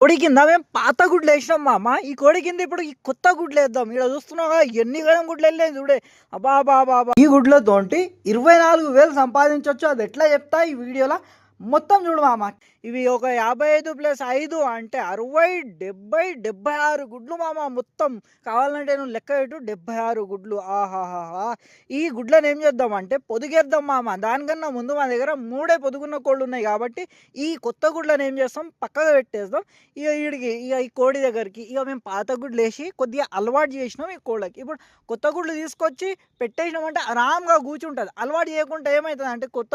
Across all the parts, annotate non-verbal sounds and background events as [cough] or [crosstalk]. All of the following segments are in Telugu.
కోడి కింద మేము పాత గుడ్లు వేసినాం మామ ఈ కోడి కింద ఇప్పుడు ఈ కొత్త గుడ్లు వేద్దాం. ఇక్కడ చూస్తున్నావు కదా ఎన్ని గణం గుడ్లు వెళ్ళాయి చూడే. అబ్బా బాబా ఈ గుడ్లతోటి ఇరవై నాలుగు వేలు సంపాదించవచ్చు అది ఎట్లా చెప్తా ఈ వీడియోలో? మొత్తం చూడు మామ. ఇవి ఒక యాభై ఐదు ప్లస్ ఐదు అంటే అరవై డెబ్బై డెబ్బై ఆరు గుడ్లు మామ మొత్తం. కావాలంటే నువ్వు లెక్క పెట్టు డెబ్బై ఆరు గుడ్లు. ఆహాహా ఈ గుడ్లను ఏం చేద్దాం అంటే పొదిగేద్దాం మామ. దానికన్నా ముందు మా దగ్గర మూడే పొదుగున్న కోళ్ళు ఉన్నాయి కాబట్టి ఈ కొత్త గుడ్లను ఏం చేస్తాం? పక్కగా పెట్టేస్తాం. ఇక వీడికి ఇక ఈ కోడి దగ్గరికి ఇక మేము పాత గుడ్లు వేసి కొద్దిగా అలవాటు చేసినాం ఈ కోళ్ళకి. ఇప్పుడు కొత్త గుడ్లు తీసుకొచ్చి పెట్టేసినామంటే ఆరాంగా కూర్చుంటుంది. అలవాటు చేయకుండా ఏమవుతుంది అంటే కొత్త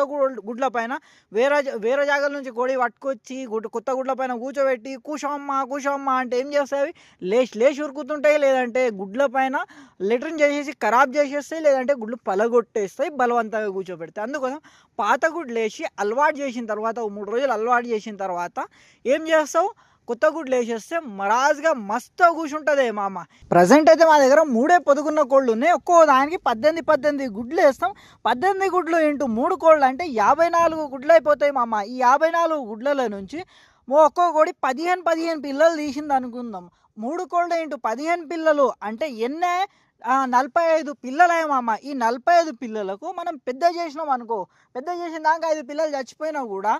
గుడ్ల పైన వేరే వేరే జాగాల నుంచి కోడి పట్టుకొచ్చి గుడ్ కొత్త గుడ్ల పైన కూర్చోబెట్టి కూర్చోమ్మ కూర్చోమ్మ అంటే ఏం చేస్తాయి? లేచి లేచి ఉరుకుతుంటాయి లేదంటే గుడ్ల పైన లెటరింగ్ చేసేసి ఖరాబ్ చేసేస్తాయి లేదంటే గుడ్లు పలగొట్టేస్తాయి బలవంతంగా కూర్చోబెడతాయి. అందుకోసం పాత గుడ్లు వేసి అలవాటు చేసిన తర్వాత మూడు రోజులు అలవాటు చేసిన తర్వాత ఏం చేస్తావు? కొత్త గుడ్లు వేసేస్తే మరాజుగా మస్తు కూర్చుంటుంది మామ. ప్రజెంట్ అయితే మా దగ్గర మూడే పొదుగున్న కోళ్ళు ఉన్నాయి. ఒక్కో దానికి పద్దెనిమిది పద్దెనిమిది గుడ్లు వేస్తాం. పద్దెనిమిది గుడ్లు ఇంటూ మూడు కోళ్ళు అంటే యాభై నాలుగు గుడ్లు అయిపోతాయి మామ. ఈ యాభై నాలుగు గుడ్లల నుంచి ఓ ఒక్కో కోడి పదిహేను పదిహేను పిల్లలు తీసింది అనుకుందాం. మూడు కోళ్ళు ఇంటూ పదిహేను పిల్లలు అంటే ఎన్నే? నలభై ఐదు పిల్లలేమమ్మ ఈ నలభై ఐదు పిల్లలకు మనం పెద్ద చేసినాం అనుకో పెద్ద చేసిన దాకా ఐదు పిల్లలు చచ్చిపోయినా కూడా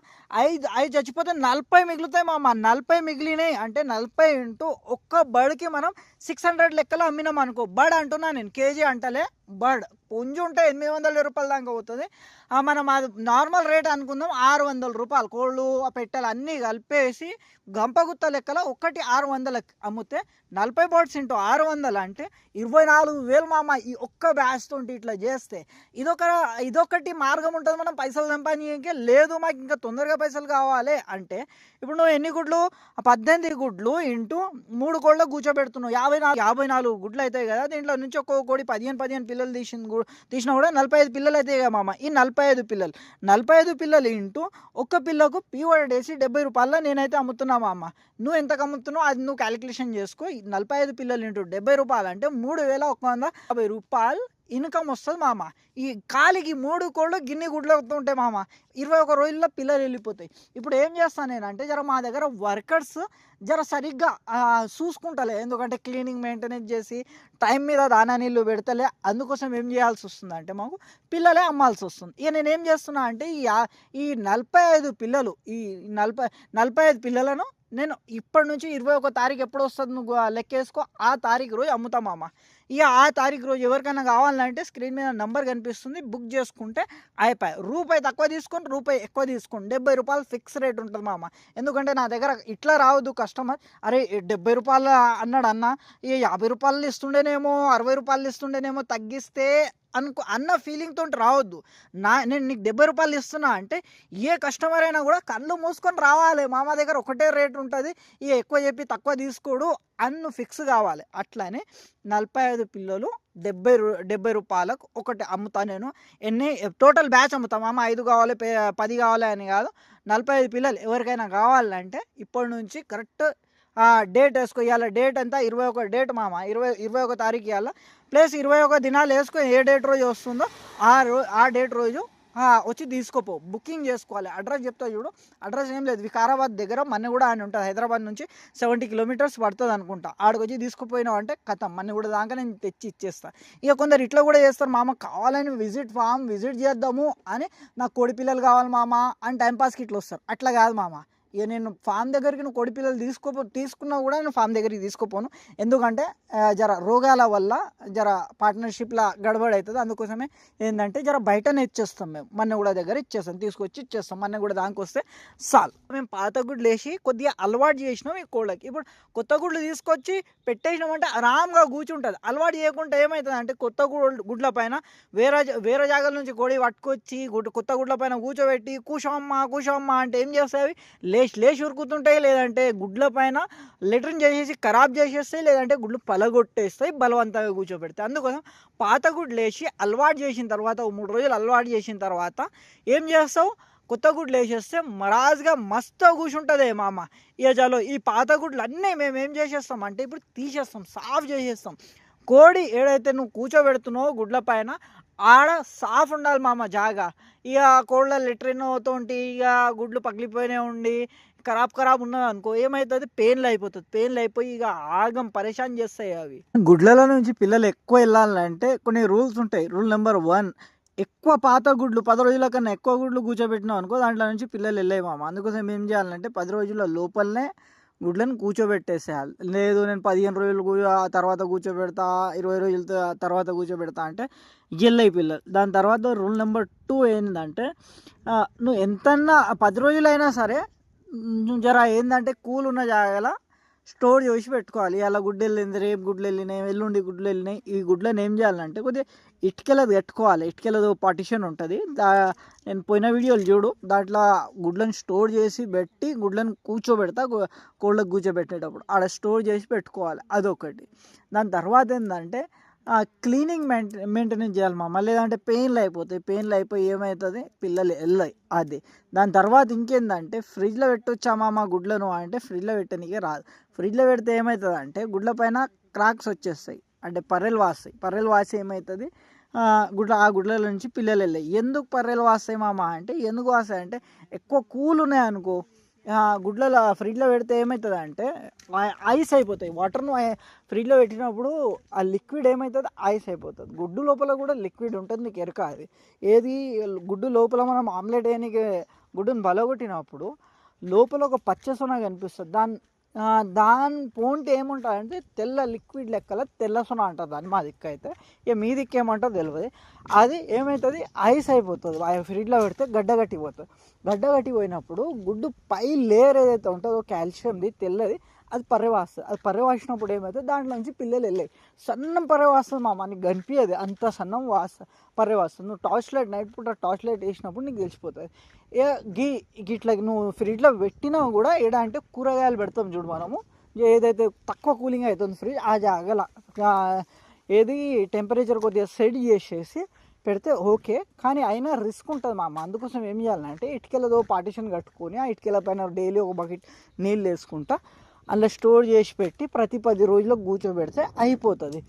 ఐదు ఐదు చచ్చిపోతే నలభై మిగులుతాయి మామ. నలభై మిగిలినాయి అంటే నలభై ఇంటూ ఒక్క బడికి మనం సిక్స్ హండ్రెడ్ లెక్కలో అమ్మినాం అనుకో. బడ్ అంటున్నా నేను కేజీ అంటలే. బర్డ్ పుంజు ఉంటే ఎనిమిది వందల రూపాయల దాకా అవుతుంది మనం అది నార్మల్ రేట్ అనుకుందాం ఆరు వందల రూపాయలు. కోళ్ళు ఆ పెట్టెలు అన్నీ కలిపేసి గంపగుత్త లెక్కలో ఒకటి ఆరు వందలకి అమ్మితే నలభై బర్డ్స్ ఇంటూ ఆరు వందలు అంటే ఇరవై నాలుగు వేలు మామ ఈ ఒక్క బ్యాచ్ తోటి ఇట్లా చేస్తే. ఇదొక ఇదొకటి మార్గం ఉంటుంది మనం పైసలు సంపాదించే లేదు మాకు ఇంకా తొందరగా పైసలు కావాలి అంటే ఇప్పుడు నువ్వు ఎన్ని గుడ్లు? పద్దెనిమిది గుడ్లు ఇంటూ మూడు కోళ్ళ కూర్చోబెడుతున్నావు. యాభై నాలుగు యాభై నాలుగు గుడ్లు అవుతాయి కదా. దీంట్లో నుంచి ఒక్కొక్క కోడి పదిహేను పదిహేను పిల్లలు తీసిన కూడా. తీసినా కూడా నలభై ఐదు పిల్లలు అయితే మామ ఈ నలభై ఐదు పిల్లలు. నలభై ఐదు పిల్లలు ఇంటూ ఒక్క పిల్లకు పీవర్డ్ వేసి డెబ్బై రూపాయల నేనైతే అమ్ముతున్నా మామ. నువ్వు ఎంతకు అమ్ముతున్నావు అది నువ్వు క్యాలిక్యులేషన్ చేసుకో. నలభై ఐదు పిల్లలు ఇంటూ డెబ్బై రూపాయలు అంటే మూడు వేల ఒక వంద యాభై రూపాయలు ఇన్కమ్ వస్తుంది మామ. ఈ కాలికి మూడు కోళ్ళు గిన్నె గుడ్లు ఉంటాయి మామ ఇరవై ఒక రోజుల్లో పిల్లలు వెళ్ళిపోతాయి. ఇప్పుడు ఏం చేస్తాను నేను అంటే జర మా దగ్గర వర్కర్స్ జర సరిగ్గా చూసుకుంటలే. ఎందుకంటే క్లీనింగ్ మెయింటెనెన్స్ చేసి టైం మీద దానా నీళ్ళు పెడతలే. అందుకోసం ఏం చేయాల్సి వస్తుంది అంటే మాకు పిల్లలే అమ్మాల్సి వస్తుంది. ఇక నేను ఏం చేస్తున్నా అంటే ఈ ఈ నలభై ఐదు పిల్లలు ఈ నలభై నలభై ఐదు పిల్లలను నేను ఇప్పటి నుంచి ఇరవై ఒక తారీఖు ఎప్పుడు వస్తుంది నువ్వు లెక్కేసుకో ఆ తారీఖు రోజు అమ్ముతామమ్మ ఇక ఆ తారీఖు రోజు ఎవరికైనా కావాలంటే స్క్రీన్ మీద నంబర్ కనిపిస్తుంది. బుక్ చేసుకుంటే అయిపోయి రూపాయి తక్కువ తీసుకోండి రూపాయి ఎక్కువ తీసుకోండి. డెబ్బై రూపాయలు ఫిక్స్ రేట్ ఉంటుంది మామ. ఎందుకంటే నా దగ్గర ఇట్లా రావద్దు కస్టమర్. అరే డెబ్బై రూపాయలు అన్నాడు అన్న. ఇక యాభై రూపాయలు ఇస్తుండేనేమో అరవై రూపాయలు ఇస్తుండేనేమో తగ్గిస్తే అనుకో అన్న ఫీలింగ్తో రావద్దు. నా నేను నీకు డెబ్బై రూపాయలు ఇస్తున్నా అంటే ఏ కస్టమర్ అయినా కూడా కళ్ళు మూసుకొని రావాలి. మామ దగ్గర ఒకటే రేట్ ఉంటుంది. ఇక ఎక్కువ చెప్పి తక్కువ తీసుకోడు అన్ను ఫిక్స్ కావాలి. అట్లానే నలభై ఐదు పిల్లలు డెబ్బై రూ డెబ్బై రూపాయలకు ఒకటి అమ్ముతా నేను. ఎన్ని టోటల్ బ్యాచ్ అమ్ముతాం. మామ ఐదు కావాలి పది కావాలి అని కాదు. నలభై ఐదు పిల్లలు ఎవరికైనా కావాలంటే ఇప్పటి నుంచి కరెక్ట్ డేట్ వేసుకో ఇవాళ డేట్ అంతా ఇరవై ఒక డేట్ మామ ఇరవై ఇరవై ఒక తారీఖు ఇవాళ ప్లస్ ఇరవై ఒక దినాలు వేసుకొని ఏ డేట్ రోజు వస్తుందో ఆ రో ఆ డేట్ రోజు వచ్చి తీసుకోపో. బుకింగ్ చేసుకోవాలి. అడ్రస్ చెప్తా చూడు. అడ్రస్ ఏం లేదు. వికారాబాద్ దగ్గర మన్నెగూడ అని ఉంటుంది. హైదరాబాద్ నుంచి సెవెంటీ కిలోమీటర్స్ పడుతుంది అనుకుంటా. ఆడికి వచ్చి తీసుకుపోయినావు అంటే కథం కూడా దాకా నేను తెచ్చి ఇచ్చేస్తా. ఇక కొందరు ఇట్లా కూడా చేస్తారు. మామ కావాలని విజిట్ ఫామ్ విజిట్ చేద్దాము అని నాకు కోడి పిల్లలు కావాలి మామ అని టైంపాస్కి ఇట్లా వస్తారు. అట్లా కాదు మామ. ఇక నేను ఫామ్ దగ్గరికి నువ్వు కోడి పిల్లలు తీసుకోపో తీసుకున్నా కూడా నేను ఫామ్ దగ్గరికి తీసుకోపోను. ఎందుకంటే జర రోగాల వల్ల జర పార్ట్నర్షిప్లా గడబడి అవుతుంది అందుకోసమే ఏంటంటే జర బయటనే ఇచ్చేస్తాం మేము. మన్న కూడా దగ్గర ఇచ్చేస్తాం తీసుకొచ్చి ఇచ్చేస్తాం. మన్న కూడా దానికి వస్తే సాల్ మేము పాత గుడ్లు వేసి కొద్దిగా అలవాటు చేసినాం ఈ కోళ్ళకి. ఇప్పుడు కొత్త గుడ్లు తీసుకొచ్చి పెట్టేసినామంటే ఆరామ్గా కూర్చుంటుంది. అలవాటు చేయకుండా ఏమవుతుంది అంటే కొత్త గుడ్ల పైన వేరే వేరే జాగాల నుంచి కోడి పట్టుకొచ్చి గుడ్ కొత్త గుడ్ల పైన కూర్చోబెట్టి కూర్చోమ్మ కూర్చోమ్మ అంటే ఏం చేస్తాయి లేచి లేచి ఉరుకుతుంటాయి లేదంటే గుడ్ల పైన లెటర్ని చేసేసి ఖరాబ్ చేసేస్తాయి లేదంటే గుడ్లు పలగొట్టేస్తాయి బలవంతంగా కూర్చోబెడతాయి. అందుకోసం పాత గుడ్లు లేచి అలవాటు చేసిన తర్వాత మూడు రోజులు అలవాటు చేసిన తర్వాత ఏం చేస్తావు? కొత్త గుడ్లు వేసేస్తే మరాజ్గా మస్తు కూర్చుంటుంది మామ. ఇక చాలు ఈ పాత గుడ్లు అన్నీ మేము ఏం చేసేస్తాం అంటే ఇప్పుడు తీసేస్తాం సాఫ్ చేసేస్తాం. కోడి ఏడైతే నువ్వు కూర్చోబెడుతున్నావో గుడ్ల పైన ఆడ సాఫ్ ఉండాలి మామ జాగా. ఇక కోళ్ళ లెట్రిన్ తోటి ఇక గుడ్లు పగిలిపోయినే ఉండి ఖరాబ్ ఖరాబ్ ఉన్నది అనుకో ఏమవుతుంది పెయిన్లు అయిపోతుంది. పెయిన్లు అయిపోయి ఇక ఆగం పరేషాన్ చేస్తాయి అవి. గుడ్లలో నుంచి పిల్లలు ఎక్కువ వెళ్ళాలంటే కొన్ని రూల్స్ ఉంటాయి. రూల్ నెంబర్ వన్ ఎక్కువ పాత గుడ్లు పది రోజుల కన్నా ఎక్కువ గుడ్లు కూర్చోబెట్టినాం అనుకో దాంట్లో నుంచి పిల్లలు వెళ్ళాయి మామ. అందుకోసం ఏం చేయాలంటే పది రోజుల లోపలనే గుడ్లను కూర్చోబెట్టేసేయాలి లేదు నేను పదిహేను రోజులు కూ- ఆ తర్వాత కూర్చోబెడతా ఇరవై రోజుల తర్వాత కూర్చోబెడతా అంటే ఎల్లయి పిల్లలు దాని తర్వాత రూల్ నెంబర్ టూ ఏంటంటే నువ్వు ఎంతన్నా పది రోజులైనా సరే నువ్వు జర ఏంటంటే కూల్ ఉన్న జాగాలో స్టోర్ చేసి పెట్టుకోవాలి. అలా గుడ్డు వెళ్ళింది రేపు గుడ్లు వెళ్ళినాయి ఎల్లుండి గుడ్లు వెళ్ళినాయి ఈ గుడ్లను ఏం చేయాలంటే కొద్దిగా ఇటుకలది పెట్టుకోవాలి. ఇటుకలది పార్టిషన్ ఉంటుంది. దా నేను పోయిన వీడియోలు చూడు. దాంట్లో గుడ్లను స్టోర్ చేసి పెట్టి గుడ్లను కూర్చోబెడతా కోళ్ళకు కూర్చోబెట్టేటప్పుడు ఆడ స్టోర్ చేసి పెట్టుకోవాలి. అదొకటి. దాని తర్వాత ఏంటంటే క్లీనింగ్ మెయింటె మెయింటెనెన్స్ చేయాలి మామ. లేదంటే పెయిన్లు అయిపోతాయి. పెయిన్లు అయిపోయి ఏమవుతుంది పిల్లలు వెళ్ళాయి అది. దాని తర్వాత ఇంకేందంటే ఫ్రిడ్జ్లో పెట్టొచ్చా మామ గుడ్లను? అంటే ఫ్రిడ్జ్లో పెట్టనీకే రాదు. ఫ్రిడ్జ్లో పెడితే ఏమవుతుంది అంటే గుడ్ల పైన క్రాక్స్ వచ్చేస్తాయి. అంటే పర్రెలు వాస్తాయి. పర్రెలు వాసి ఏమవుతుంది గుడ్ల ఆ గుడ్ల నుంచి పిల్లలు వెళ్ళాయి. ఎందుకు పర్రెలు వాస్తాయి మామ అంటే ఎందుకు వాస్తాయి అంటే ఎక్కువ కూల్ ఉన్నాయి అనుకో గుడ్లలో ఫ్రిడ్జ్లో పెడితే ఏమవుతుంది అంటే ఐస్ అయిపోతాయి. వాటర్ను ఫ్రిడ్జ్లో పెట్టినప్పుడు ఆ లిక్విడ్ ఏమవుతుంది ఐస్ అయిపోతుంది. గుడ్డు లోపల కూడా లిక్విడ్ ఉంటుంది నీకు ఎరక అది. ఏది గుడ్డు లోపల మనం ఆమ్లెట్ వేయడానికి గుడ్డును బలగొట్టినప్పుడు లోపల ఒక పచ్చసొన కనిపిస్తుంది. దాని దాని పోంటి ఏముంటుందంటే తెల్ల లిక్విడ్ లెక్కల తెల్ల సొన అంటారు దాన్ని మా దిక్కు అయితే ఇక మీ దిక్కు ఏమంటారో తెలియదు అది ఏమవుతుంది ఐస్ అయిపోతుంది. ఆ ఫ్రిడ్జ్లో పెడితే గడ్డ కట్టిపోతుంది గడ్డ కట్టిపోయినప్పుడు గుడ్డు పై లేయర్ ఏదైతే ఉంటుందో కాల్షియంది తెల్లది అది పర్రెవాస్తుంది అది పర్రెవాసినప్పుడు ఏమవుతుంది దాంట్లో నుంచి పిల్లలు వెళ్ళాయి. సన్నం పర్రెవాస్తుంది మా మనకి కనిపించదు అంత సన్నం వాస్త పర్రెవాస్తుంది నువ్వు టార్చ్ లైట్ నైట్ పూట టార్చ్ లైట్ వేసినప్పుడు నీకు తెలిసిపోతుంది. ఏ గీ ఇట్లా నువ్వు ఫ్రిడ్జ్లో పెట్టినా కూడా ఏడా అంటే కూరగాయలు పెడతాం చూడు మనము. ఏదైతే తక్కువ కూలింగ్ అవుతుంది ఫ్రిడ్జ్ ఆ జాగల ఏది టెంపరేచర్ కొద్దిగా సెట్ చేసేసి పెడితే ఓకే. కానీ అయినా రిస్క్ ఉంటుంది మామ అందుకోసం ఏం చేయాలంటే ఇటుకలతో పార్టిషన్ కట్టుకొని ఆ ఇటుకల పైన డైలీ ఒక బకెట్ నీళ్ళు వేసుకుంటా అందులో స్టోర్ చేసి పెట్టి ప్రతి పది రోజులకు కూర్చోబెడితే అయిపోతుంది.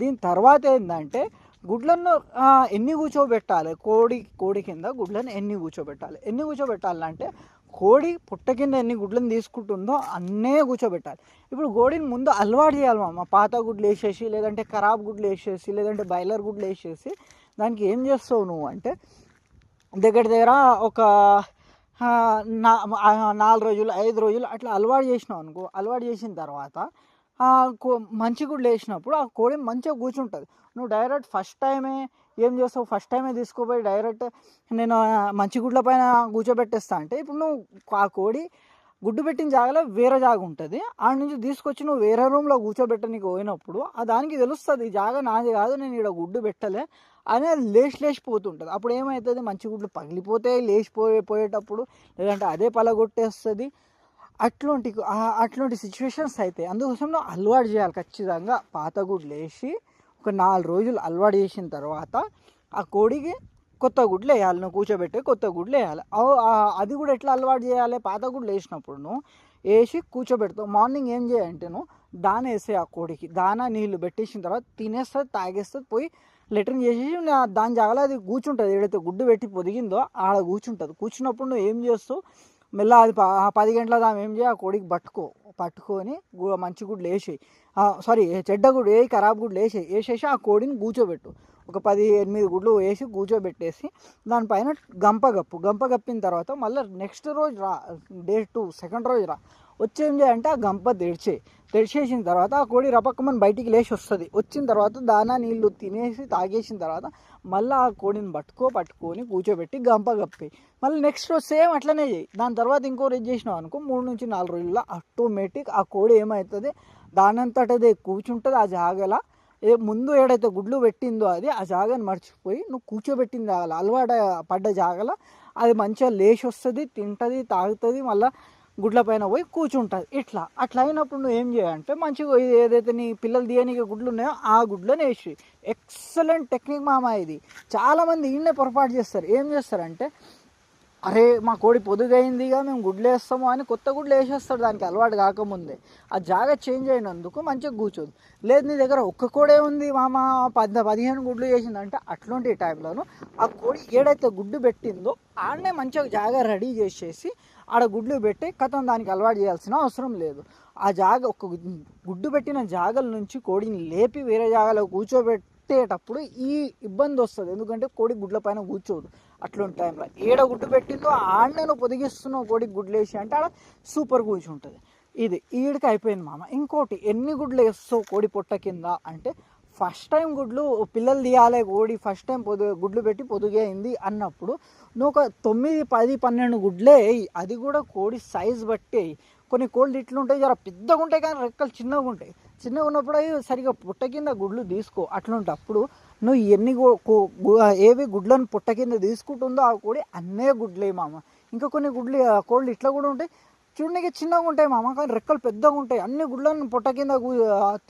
దీని తర్వాత ఏంటంటే గుడ్లను ఎన్ని కూర్చోబెట్టాలి? కోడి కోడి కింద గుడ్లను ఎన్ని కూర్చోబెట్టాలి? ఎన్ని కూర్చోబెట్టాలంటే కోడి పుట్ట కింద ఎన్ని గుడ్లను తీసుకుంటుందో అన్నే కూర్చోబెట్టాలి. ఇప్పుడు కోడిని ముందు అలవాటు చేయాలి మా పాత గుడ్లు వేసేసి లేదంటే ఖరాబ్ గుడ్లు వేసేసి లేదంటే బాయిలర్ గుడ్లు వేసేసి దానికి ఏం చేస్తావు నువ్వు అంటే దగ్గర దగ్గర ఒక నాలుగు రోజులు ఐదు రోజులు అట్లా అలవాటు చేసినావు అనుకో. అలవాటు చేసిన తర్వాత కో- మంచి గుడ్లు వేసినప్పుడు ఆ కోడి మంచిగా కూర్చుంటుంది. నువ్వు డైరెక్ట్ ఫస్ట్ టైమే ఏం చేస్తావు? ఫస్ట్ టైమే తీసుకుపోయి డైరెక్ట్ నేను మంచి గుడ్ల పైన కూర్చోబెట్టేస్తా అంటే ఇప్పుడు నువ్వు ఆ కోడి గుడ్డు పెట్టిన జాగాలో వేరే జాగా ఉంటుంది. ఆడ నుంచి తీసుకొచ్చి నువ్వు వేరే రూమ్లో కూర్చోబెట్టడానికి పోయినప్పుడు ఆ దానికి తెలుస్తుంది ఈ జాగా నాది కాదు నేను ఇక్కడ గుడ్డు పెట్టలే అని అది లేచి లేచిపోతుంటుంది అప్పుడు ఏమవుతుంది మంచి గుడ్లు పగిలిపోతే లేచిపోయే పోయేటప్పుడు లేదంటే అదే పలగొట్టేస్తుంది అట్లాంటి అట్లాంటి సిచ్యువేషన్స్ అవుతాయి అందుకోసం నువ్వు అలవాటు చేయాలి ఖచ్చితంగా. పాత గుడ్లు వేసి ఒక నాలుగు రోజులు అలవాటు చేసిన తర్వాత ఆ కోడికి కొత్త గుడ్లు వేయాలి నువ్వు కూర్చోబెట్టి కొత్త గుడ్లు వేయాలి. అది కూడా ఎట్లా అలవాటు చేయాలి? పాత గుడ్లు వేసినప్పుడు నువ్వు వేసి కూర్చోబెడతావు. మార్నింగ్ ఏం చేయాలంటే నువ్వు దాన వేసే ఆ కోడికి. దానా నీళ్ళు పెట్టేసిన తర్వాత తినేస్తుంది తాగేస్తుంది పోయి లెటరింగ్ చేసేసి దాని జాగాలో అది కూర్చుంటుంది. ఏదైతే గుడ్డు పెట్టి పొదిగిందో ఆడ కూర్చుంటుంది. కూర్చున్నప్పుడు నువ్వు ఏం చేస్తావు? మెల్ల అది పది గంటల దాని ఏం చేయ ఆ కోడికి పట్టుకో. పట్టుకొని మంచి గుడ్లు వేసేయి. సారీ చెడ్డ గుడ్డు ఏ ఖరాబ్ గుడ్లు వేసేయి. వేసేసి ఆ కోడిని కూర్చోబెట్టు. ఒక పది ఎనిమిది గుడ్లు వేసి కూర్చోబెట్టేసి దానిపైన గంప గప్పు గంప గప్పిన తర్వాత మళ్ళీ నెక్స్ట్ రోజు రా డే టూ సెకండ్ రోజు రా. వచ్చి ఏం ఆ గంప తెడిచే తెడిచేసిన తర్వాత ఆ కోడి రపక్కమని బయటికి లేచి వస్తుంది. వచ్చిన తర్వాత దానా నీళ్ళు తినేసి తాగేసిన తర్వాత మళ్ళీ ఆ కోడిని పట్టుకో పట్టుకొని కూర్చోబెట్టి గంప గప్పి మళ్ళీ నెక్స్ట్ రోజు సేమ్ అట్లనే చేయి. దాని తర్వాత ఇంకో రోజు చేసినావు అనుకో మూడు నుంచి నాలుగు రోజుల్లో ఆటోమేటిక్ ఆ కోడి ఏమవుతుంది? దానంతటదే కూర్చుంటుంది ఆ జాగల. ముందు ఏడైతే గుడ్లు పెట్టిందో అది ఆ జాగాని మర్చిపోయి నువ్వు కూర్చోబెట్టింది జాగల అలవాటు పడ్డ జాగల అది మంచిగా లేచి వస్తుంది తింటుంది తాగుతుంది మళ్ళీ గుడ్ల పైన పోయి కూర్చుంటుంది. ఇట్లా. అట్లా అయినప్పుడు నువ్వు ఏం చేయాలంటే మంచిగా ఏదైతే నీ పిల్లలు తీయనికి గుడ్లు ఉన్నాయో ఆ గుడ్లను వేసి. ఎక్సలెంట్ టెక్నిక్ మామ ఇది. చాలామంది ఈయనే పొరపాటు చేస్తారు. ఏం చేస్తారంటే అరే మా కోడి పొదుగైందిగా మేము గుడ్లు వేస్తాము అని కొత్త గుడ్లు వేసేస్తాడు. దానికి అలవాటు కాకముందే. ఆ జాగా చేంజ్ అయినందుకు మంచిగా కూర్చోదు. లేదు నీ దగ్గర ఒక్క కోడే ఉంది మామ పది పదిహేను గుడ్లు చేసిందంటే అట్లాంటి టైంలోను ఆ కోడి ఏడైతే గుడ్డు పెట్టిందో ఆడనే మంచిగా జాగా రెడీ చేసేసి ఆడ గుడ్లు పెట్టి కథం దానికి అలవాటు చేయాల్సిన అవసరం లేదు. ఆ జాగ ఒక గుడ్డు పెట్టిన జాగల నుంచి కోడిని లేపి వేరే జాగాలో కూర్చోబెట్టేటప్పుడు ఈ ఇబ్బంది వస్తుంది. ఎందుకంటే కోడి గుడ్ల పైన కూర్చోదు. అట్లుంటి టైంలో ఏడ గుడ్డు పెట్టిందో ఆడనే నువ్వు పొదిగిస్తున్నావు కోడికి గుడ్లు వేసి అంటే ఆడ సూపర్ కూర్చుంటుంది ఇది ఈడికి అయిపోయింది మామ. ఇంకోటి ఎన్ని గుడ్లు వేస్తావు కోడి పొట్ట కింద అంటే ఫస్ట్ టైం గుడ్లు పిల్లలు తీయాలి కోడి ఫస్ట్ టైం పొదు గుడ్లు పెట్టి పొదుగే అన్నప్పుడు నువ్వు ఒక తొమ్మిది పది పన్నెండు గుడ్లే అది కూడా కోడి సైజ్ బట్టి కొన్ని కోళ్ళు ఇట్లుంటాయి జర పెద్దగా ఉంటాయి కానీ రెక్కలు చిన్నగా ఉంటాయి చిన్నగా ఉన్నప్పుడు అవి సరిగా పుట్ట కింద గుడ్లు తీసుకో. అట్లుంటప్పుడు నువ్వు ఎన్ని ఏవి గుడ్లను పుట్ట కింద తీసుకుంటుందో ఆ కోడి అన్నే గుడ్లే మామ. ఇంకా కొన్ని గుడ్లు ఆ కోళ్ళు ఇట్లా కూడా ఉంటాయి. చూడడానికి చిన్నగా ఉంటాయి మామ కానీ రెక్కలు పెద్దగా ఉంటాయి. అన్ని గుడ్లను పొట్ట కింద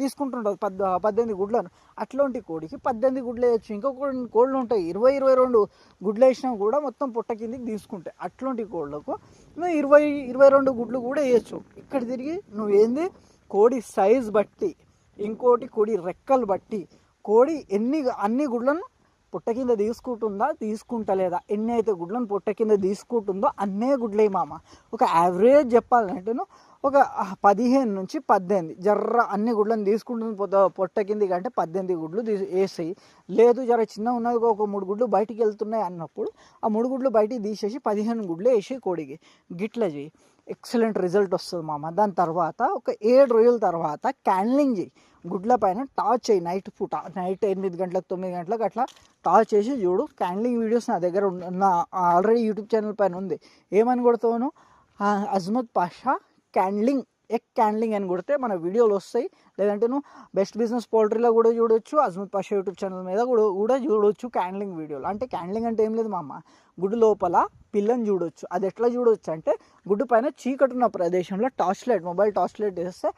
తీసుకుంటుంటుంది పద్ పద్దెనిమిది గుడ్లను. అట్లాంటి కోడికి పద్దెనిమిది గుడ్లు వేయచ్చు. ఇంకా కొన్ని కోళ్ళు ఉంటాయి. ఇరవై ఇరవై రెండు గుడ్లు వేసినా కూడా మొత్తం పొట్ట కిందకి తీసుకుంటాయి. అట్లాంటి కోళ్ళకు నువ్వు ఇరవై ఇరవై రెండు గుడ్లు కూడా వేయచ్చు. ఇక్కడ తిరిగి నువ్వు ఏంది? కోడి సైజ్ బట్టి ఇంకోటి కోడి రెక్కలు బట్టి కోడి ఎన్ని అన్ని గుడ్లను పుట్ట కింద తీసుకుంటుందా తీసుకుంటలేదా? ఎన్ని అయితే గుడ్లను పుట్ట కింద తీసుకుంటుందో అన్నే గుడ్లే మామ. ఒక యావరేజ్ చెప్పాలంటేను ఒక పదిహేను నుంచి పద్దెనిమిది జర్ర అన్ని గుడ్లను తీసుకుంటుంది పొద్దు పొట్ట కింది కంటే పద్దెనిమిది గుడ్లు తీసి వేసాయి. లేదు జర చిన్న ఉన్నది ఒక మూడు గుడ్లు బయటికి వెళ్తున్నాయి అన్నప్పుడు ఆ మూడు గుడ్లు బయటికి తీసేసి పదిహేను గుడ్లు వేసి కోడికి. గిట్ల చేయి. ఎక్సలెంట్ రిజల్ట్ వస్తుంది మామ. దాని తర్వాత ఒక ఏడు రోజుల తర్వాత క్యాన్లింగ్ చేయి. గుడ్ల పైన టార్చ్ చేయి నైట్ పూట నైట్ ఎనిమిది గంటలకు తొమ్మిది గంటలకు అట్లా టార్చ్ చేసి చూడు క్యాండ్లింగ్ వీడియోస్ నా దగ్గర ఉన్న నా ఆల్రెడీ యూట్యూబ్ ఛానల్ పైన ఉంది. ఏమని కొడతాను Azmat Pasha candling egg candling అని కొడితే మన వీడియోలు వస్తాయి. లేదంటే నువ్వు బెస్ట్ బిజినెస్ పోల్ట్రీలో కూడా చూడొచ్చు అజ్మత్ పాషా యూట్యూబ్ ఛానల్ మీద కూడా కూడా చూడొచ్చు క్యాండ్లింగ్ వీడియోలు. అంటే క్యాండ్లింగ్ అంటే ఏం లేదు మా అమ్మ గుడ్డు లోపల పిల్లని చూడొచ్చు. అది ఎట్లా చూడొచ్చు అంటే గుడ్డు పైన చీకటి ఉన్న ప్రదేశంలో torch light mobile torch light వేస్తే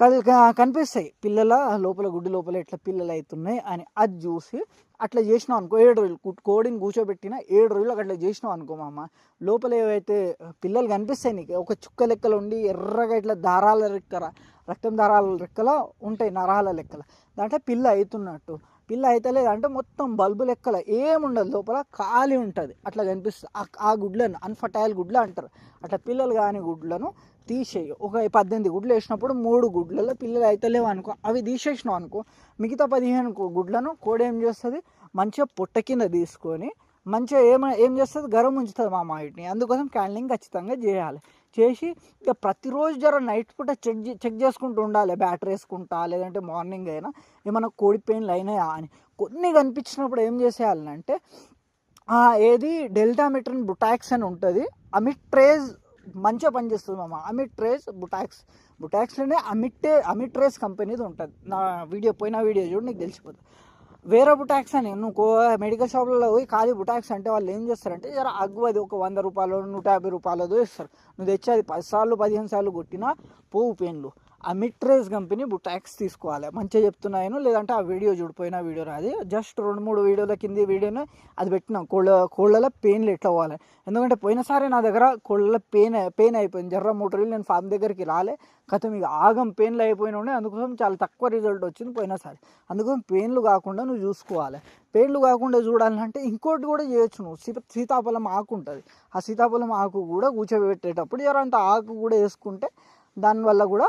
కనిపిస్తాయి. పిల్లల లోపల గుడ్డు లోపల ఇట్లా పిల్లలు అవుతున్నాయి అని అది చూసి అట్లా చేసినాం అనుకో. ఏడు రోజులు కోడిని కూర్చోబెట్టిన ఏడు రోజులకు అట్లా చేసినాం అనుకో మామ. లోపల ఏవైతే పిల్లలు కనిపిస్తాయి నీకు ఒక చుక్క లెక్కలు ఉండి ఎర్రగా ఇట్లా దారాల రెక్కల రక్తం దారాల రెక్కల ఉంటాయి నరాల లెక్కల. దాంట్లో పిల్ల అవుతున్నట్టు పిల్ల అవుతలేదు అంటే మొత్తం బల్బు లెక్కల. ఏముండదు లోపల ఖాళీ ఉంటుంది. అట్లా కనిపిస్తుంది ఆ- ఆ గుడ్లను అన్ఫర్టైల్ గుడ్లు అంటారు. అట్లా పిల్లలు కాని గుడ్లను తీసేయి. ఒక పద్దెనిమిది గుడ్లు వేసినప్పుడు మూడు గుడ్లలో పిల్లలు అవుతలేవు అనుకో. అవి తీసేసినావు అనుకో. మిగతా పదిహేను గుడ్లను కోడి ఏం చేస్తుంది? మంచిగా పొట్ట కింద తీసుకొని మంచిగా ఏమ ఏం చేస్తుంది? గరం ఉంచుతుంది మా మాయిట్ని అందుకోసం క్యాండ్లింగ్ ఖచ్చితంగా చేయాలి. చేసి ఇక ప్రతిరోజు జర నైట్ పూట చెక్ చెక్ చేసుకుంటూ ఉండాలి. బ్యాటరీ వేసుకుంటా లేదంటే మార్నింగ్ అయినా ఏమైనా కోడి పెయిన్లు అయినాయా అని. కొన్ని కనిపించినప్పుడు ఏం చేసేయాలంటే ఏది ఏది డెల్టామిట్రిన్ బుటాక్స్ అని ఉంటుంది అమిట్రేజ్ మంచిగా పనిచేస్తుంది మామ. అమిట్రేస్ బుటాక్స్. బుటాక్స్లోనే అమిట్టే అమిట్రేస్ కంపెనీది ఉంటుంది. నా వీడియో పోయిన వీడియో చూడు నీకు తెలిసిపోతుంది వేరే బుటాక్స్ అని నువ్వు మెడికల్ షాప్లలో పోయి ఖాళీ బుటాక్స్ అంటే వాళ్ళు ఏం చేస్తారంటే జర అగ్గువది ఒక వంద రూపాయలు నూట యాభై రూపాయలదో ఇస్తారు. నువ్వు తెచ్చి అది పది సార్లు పదిహేను సార్లు కొట్టినా పోవు పెయిన్లు ఆ మిట్రేస్ కంపెనీ బుటాక్స్ తీసుకోవాలి. మంచిగా చెప్తున్నాను లేదంటే ఆ వీడియో చూడిపోయిన వీడియో రాది. జస్ట్ రెండు మూడు వీడియోల కింద వీడియోని అది పెట్టినాం. కోళ్ళ కోళ్ళలో పెయిన్లు ఎట్లా పోవాలి? ఎందుకంటే పోయినసారి నా దగ్గర కోళ్ళలో పెయిన్ పెయిన్ అయిపోయింది. జర్ర మూడు రోజులు నేను ఫామ్ దగ్గరికి రాలే. కథ మీకు ఆగం పెయిన్లు అయిపోయిన ఉండే అందుకోసం చాలా తక్కువ రిజల్ట్ వచ్చింది పోయినసారి. అందుకోసం పెయిన్లు కాకుండా నువ్వు చూసుకోవాలి. పెయిన్లు కాకుండా చూడాలంటే ఇంకోటి కూడా చేయొచ్చు నువ్వు. సీత సీతాఫలం ఆకు ఉంటుంది. ఆ సీతాఫలం ఆకు కూడా కూర్చోబెట్టేటప్పుడు ఎవరంటే ఆకు కూడా వేసుకుంటే దానివల్ల కూడా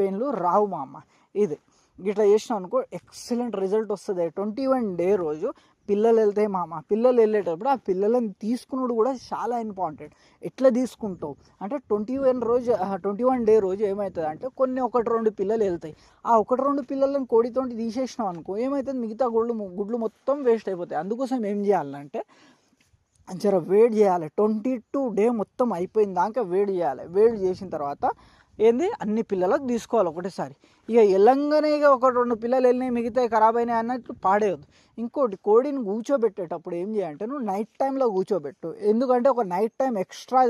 పెయిన్లు రావు మా అమ్మ ఇది. ఇట్లా చేసినాం అనుకో ఎక్సలెంట్ రిజల్ట్ వస్తుంది. ట్వంటీ వన్ డే రోజు పిల్లలు వెళ్తాయి మామ పిల్లలు వెళ్ళేటప్పుడు ఆ పిల్లలను తీసుకున్నాడు కూడా చాలా ఇంపార్టెంట్ ఎట్లా తీసుకుంటావు? అంటే ట్వంటీ వన్ రోజు ట్వంటీ వన్ డే రోజు ఏమవుతుంది అంటే కొన్ని ఒకటి రెండు పిల్లలు వెళ్తాయి. ఆ ఒకటి రెండు పిల్లలను కోడితోటి తీసేసినాం అనుకో ఏమవుతుంది మిగతా గుడ్లు గుడ్లు మొత్తం వేస్ట్ అయిపోతాయి. అందుకోసం ఏం చేయాలంటే జర వేడి చేయాలి. ట్వంటీ టూ డే మొత్తం అయిపోయిన దాకా వేడి చేయాలి. వేడి చేసిన తర్వాత ఏంది? అన్ని పిల్లలకు తీసుకోవాలి ఒకటేసారి. ఇక ఎల్లంగానే ఇక ఒక రెండు పిల్లలు వెళ్ళినాయి మిగతా ఖరాబ్ అయినాయి అన్నట్టు పాడేయద్దు. ఇంకోటి కోడిని కూర్చోబెట్టేటప్పుడు ఏం చేయాలంటే నువ్వు నైట్ టైంలో కూర్చోబెట్టు. ఎందుకంటే ఒక నైట్ టైం ఎక్స్ట్రా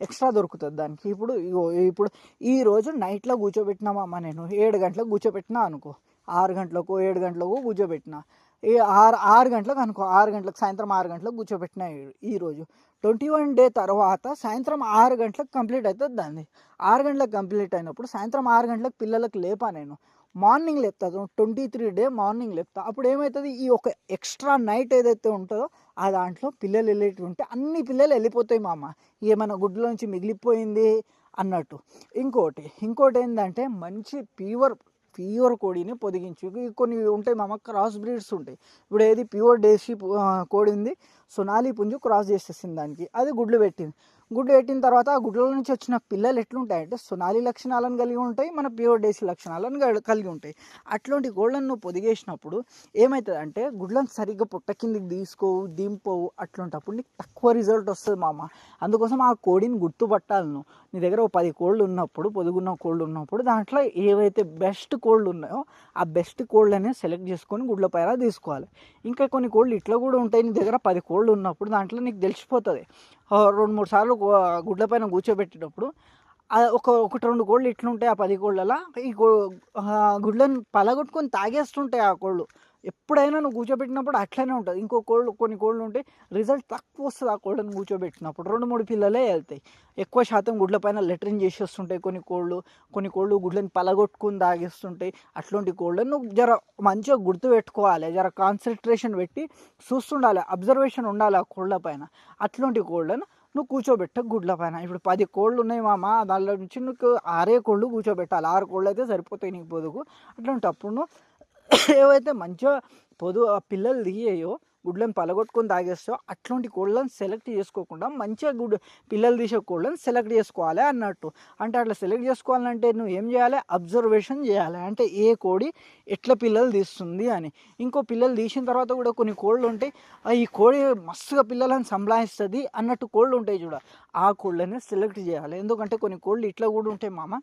ఎక్స్ట్రా దొరుకుతుంది దానికి. ఇప్పుడు ఇగో ఇప్పుడు ఈ రోజు నైట్లో కూర్చోబెట్టినామా నేను? ఏడు గంటలకు కూర్చోబెట్టినా అనుకో. ఆరు గంటలకు ఏడు గంటలకు కూర్చోబెట్టిన. ఈ ఆరు ఆరు గంటలకు అనుకో. ఆరు గంటలకు సాయంత్రం ఆరు గంటలకు కూర్చోబెట్టిన ఈరోజు ఈ రోజు. ట్వంటీ వన్ డే తర్వాత సాయంత్రం ఆరు గంటలకు కంప్లీట్ అవుతుంది దాన్ని. ఆరు గంటలకు కంప్లీట్ అయినప్పుడు సాయంత్రం ఆరు గంటలకు పిల్లలకు లేపా నేను. మార్నింగ్ లేపుతా ట్వంటీ త్రీ డే మార్నింగ్ లేపుతా. అప్పుడు ఏమవుతుంది ఈ ఒక ఎక్స్ట్రా నైట్ ఏదైతే ఉంటుందో ఆ దాంట్లో పిల్లలు వెళ్ళేటివి ఉంటే అన్ని పిల్లలు వెళ్ళిపోతాయి మామ. ఏమైనా గుడ్లోంచి మిగిలిపోయింది అన్నట్టు. ఇంకోటి ఇంకోటి ఏంటంటే మంచి ప్యూర్ ప్యూర్ కోడిని పొదిగించు. కొన్ని ఉంటాయి మామ క్రాస్ బ్రీడ్స్ ఉంటాయి. ఇప్పుడు ఏది ప్యూర్ దేశీ కోడి ఉంది. సొనాలి పుంజు క్రాస్ చేసేసింది దానికి. అది గుడ్లు పెట్టింది. గుడ్డు పెట్టిన తర్వాత ఆ గుడ్ల నుంచి వచ్చిన పిల్లలు ఎట్లుంటాయంటే సొనాలి లక్షణాలను కలిగి ఉంటాయి మన ప్యూర్ డేసి లక్షణాలను కలిగి ఉంటాయి. అట్లాంటి కోళ్ళను నువ్వు పొదిగేసినప్పుడు ఏమవుతుంది అంటే గుడ్లను సరిగ్గా పుట్ట కిందికి తీసుకోవు దింపవు అట్లాంటప్పుడు నీకు తక్కువ రిజల్ట్ వస్తుంది మామ. అందుకోసం ఆ కోడిని గుర్తుపట్టాలి నువ్వు నీ దగ్గర ఒక పది కోళ్ళు ఉన్నప్పుడు పొదుగున్న కోళ్ళు ఉన్నప్పుడు దాంట్లో ఏవైతే బెస్ట్ కోళ్ళు ఉన్నాయో ఆ బెస్ట్ కోళ్ళనే సెలెక్ట్ చేసుకొని గుడ్ల పైన తీసుకోవాలి. ఇంకా కొన్ని కోళ్ళు ఇట్లా కూడా ఉంటాయి నీ దగ్గర పది కోళ్ళు ఉన్నప్పుడు దాంట్లో నీకు తెలిసిపోతుంది. రెండు మూడు సార్లు కో- గుడ్ల పైన కూర్చోబెట్టేటప్పుడు ఒక ఒకటి రెండు కోళ్ళు ఇట్లుంటాయి ఆ పది కోళ్ళలా ఈ కో గుడ్లను పలగొట్టుకొని తాగేస్తుంటాయి ఆ కోళ్ళు. ఎప్పుడైనా నువ్వు కూర్చోబెట్టినప్పుడు అట్లనే ఉంటుంది. ఇంకో కోళ్ళు కొన్ని కోళ్ళు ఉంటే రిజల్ట్ తక్కువ వస్తుంది ఆ కోళ్ళను కూర్చోబెట్టినప్పుడు. రెండు మూడు పిల్లలే వెళ్తాయి. ఎక్కువ శాతం గుడ్ల పైన లెటరింగ్ చేసేస్తుంటాయి కొన్ని కోళ్ళు. కొన్ని కోళ్ళు గుడ్లను పలగొట్టుకుని తాగేస్తుంటాయి. అట్లాంటి కోళ్ళను నువ్వు జర మంచిగా గుర్తు పెట్టుకోవాలి. జర కాన్సన్ట్రేషన్ పెట్టి చూస్తుండాలి. అబ్జర్వేషన్ ఉండాలి ఆ కోళ్ళ పైన. అట్లాంటి కోళ్ళను నువ్వు కూర్చోబెట్ట గుడ్ల పైన. ఇప్పుడు పది కోళ్ళు ఉన్నాయి మామ దానిలో నుంచి నువ్వు ఆరే కోళ్ళు కూర్చోబెట్టాలి. ఆరు కోళ్ళు అయితే సరిపోతాయి నీకు పొదుగు. అట్లాంటప్పుడు నువ్వు [coughs] ఏవైతే మంచిగా పొదు ఆ పిల్లలు తీయయో గుడ్లను పలగొట్టుకొని తాగేస్తావు అట్లాంటి కోళ్ళని సెలెక్ట్ చేసుకోకుండా మంచిగా గుడ్ పిల్లలు తీసే కోళ్ళని సెలెక్ట్ చేసుకోవాలి అన్నట్టు. అంటే అట్లా సెలెక్ట్ చేసుకోవాలంటే నువ్వు ఏం చేయాలి? అబ్జర్వేషన్ చేయాలి. అంటే ఏ కోడి ఎట్లా పిల్లలు తీస్తుంది అని. ఇంకో పిల్లలు తీసిన తర్వాత కూడా కొన్ని కోళ్ళు ఉంటాయి. ఆ ఈ కోడి మస్తుగా పిల్లలను సంభాయిస్తుంది అన్నట్టు కోళ్ళు ఉంటాయి చూడ. ఆ కోళ్ళని సెలెక్ట్ చేయాలి. ఎందుకంటే కొన్ని కోళ్ళు ఇట్లా కూడా ఉంటాయి మామ.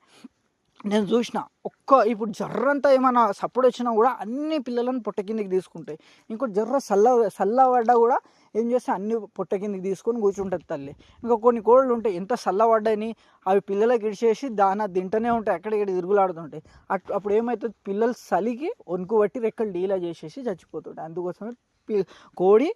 నేను చూసిన ఒక్క ఇప్పుడు జర్రంతా ఏమైనా సపోర్ట్ వచ్చినా కూడా అన్ని పిల్లలను పొట్ట కిందకి తీసుకుంటాయి. ఇంకోటి జర్ర సల్ల చల్లబడ్డా కూడా ఏం చేస్తే అన్ని పొట్ట కిందకి తీసుకొని కూర్చుంటుంది తల్లి. ఇంకా కొన్ని కోళ్ళు ఉంటాయి ఎంత సల్లబడ్డాయని అవి పిల్లలకి ఇడిచేసి దాన తింటూనే ఉంటాయి అక్కడిక్కడ తిరుగులాడుతుంటాయి. అట్ అప్పుడు ఏమవుతుంది పిల్లలు చలికి వణుకు బట్టి రెక్కలు డీలా చేసేసి చచ్చిపోతుంటాయి. అందుకోసమే పి- కోడి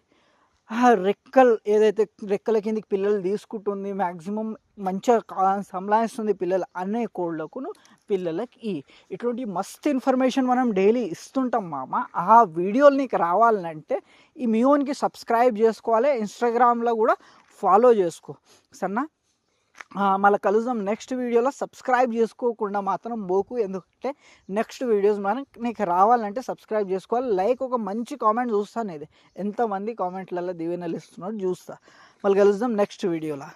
ఆ రెక్కలు ఏదైతే రెక్కల కిందికి పిల్లలు తీసుకుంటుంది మ్యాక్సిమం మంచిగా సంలాయిస్తుంది పిల్లలు అనే కోళ్ళకును పిల్లలకి ఈ ఇటువంటి మస్తు ఇన్ఫర్మేషన్ మనం డైలీ ఇస్తుంటాం మామ. ఆ వీడియోలు నీకు రావాలంటే ఈ మియోన్కి సబ్స్క్రైబ్ చేసుకోవాలి ఇన్స్టాగ్రామ్లో కూడా ఫాలో చేసుకో. సన్నా మళ్ళీ కలుద్దాం. నెక్స్ట్ వీడియోలో సబ్స్క్రైబ్ చేసుకోకుండా మాత్రం బోకు. ఎందుకంటే నెక్స్ట్ వీడియోస్ మనం నీకు రావాలంటే సబ్స్క్రైబ్ చేసుకోవాలి. లైక్ ఒక మంచి కామెంట్ చూస్తాను ఇది ఎంతమంది కామెంట్లలో దీవెనలు ఇస్తున్నారో చూస్తా. మళ్ళీ కలుద్దాం నెక్స్ట్ వీడియోలో.